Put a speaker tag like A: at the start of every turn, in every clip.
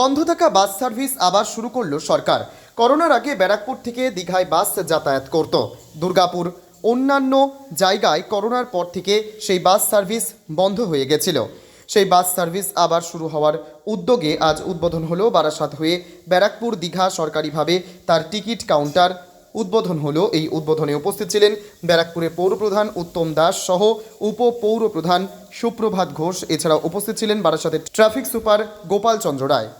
A: বন্ধ থাকা bus service আবার শুরু করল সরকার। করোনার আগে ব্যারাকপুর থেকে দীঘায় বাস যাতায়াত করত। দুর্গাপুর অন্যান্য জায়গায় করোনার পর থেকে সেই বাস সার্ভিস বন্ধ হয়ে গেছিল। সেই বাস সার্ভিস আবার শুরু হওয়ার উদ্যোগে আজ উদ্বোধন হলো বারাসাত হয়ে ব্যারাকপুর দীঘা সরকারিভাবে তার টিকিট কাউন্টার উদ্বোধন হলো। এই উদ্বোধনে উপস্থিত ছিলেন ব্যারাকপুরের পৌরপ্রধান উত্তম দাস সহ উপ পৌরপ্রধান সুপ্রভাত ঘোষ এছাড়া উপস্থিত ছিলেন বারাসাতের ট্রাফিক সুপার গোপাল চন্দ্র রায়।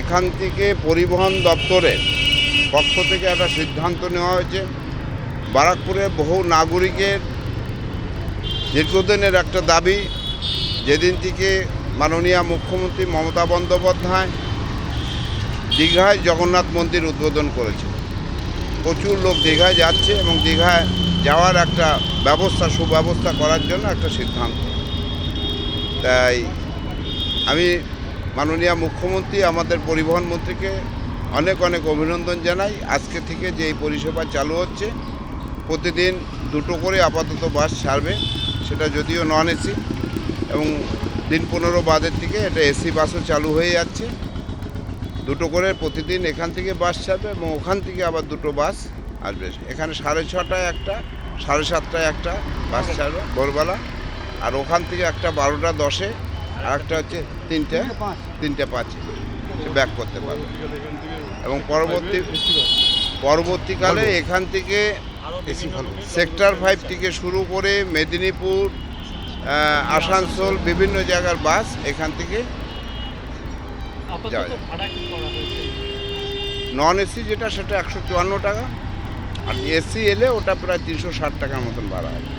B: এখান থেকে পরিবহন দপ্তরের পক্ষ থেকে একটা সিদ্ধান্ত নেওয়া হয়েছে। বারাকপুরে বহু নাগরিকের দীর্ঘদিনের একটা দাবি, যেদিন থেকে মাননীয় মুখ্যমন্ত্রী মমতা বন্দ্যোপাধ্যায় দীঘায় জগন্নাথ মন্দির উদ্বোধন করেছে প্রচুর লোক দীঘায় যাচ্ছে এবং দীঘায় যাওয়ার একটা ব্যবস্থা, সুব্যবস্থা করার জন্য একটা সিদ্ধান্ত। তাই আমি মাননীয় মুখ্যমন্ত্রী, আমাদের পরিবহন মন্ত্রীকে অনেক অনেক অভিনন্দন জানাই। আজকে থেকে যে এই পরিষেবা চালু হচ্ছে, প্রতিদিন দুটো করে আপাতত বাস ছাড়বে, সেটা যদিও নন এসি এবং দিন পনেরো বাদের থেকে এটা এসি বাসও চালু হয়ে যাচ্ছে। দুটো করে প্রতিদিন এখান থেকে বাস ছাড়বে এবং ওখান থেকে আবার দুটো বাস আসবে। এখানে সাড়ে ছটায় একটা সাড়ে সাতটায় একটা বাস ছাড়বে ভোরবেলা। আর ওখান থেকে একটা বারোটা দশে আর একটা হচ্ছে তিনটে তিনটে পাঁচে ব্যাক করতে পারবে। এবং পরবর্তী পরবর্তীকালে এখান থেকে সেক্টর ফাইভ থেকে শুরু করে মেদিনীপুর আসানসোল বিভিন্ন জায়গার বাস এখান থেকে যাওয়া যায়। নন এসি যেটা সেটা একশো চুয়ান্ন টাকা। আর এসি এলে ওটা প্রায় তিনশো ষাট টাকার মতন ভাড়া হবে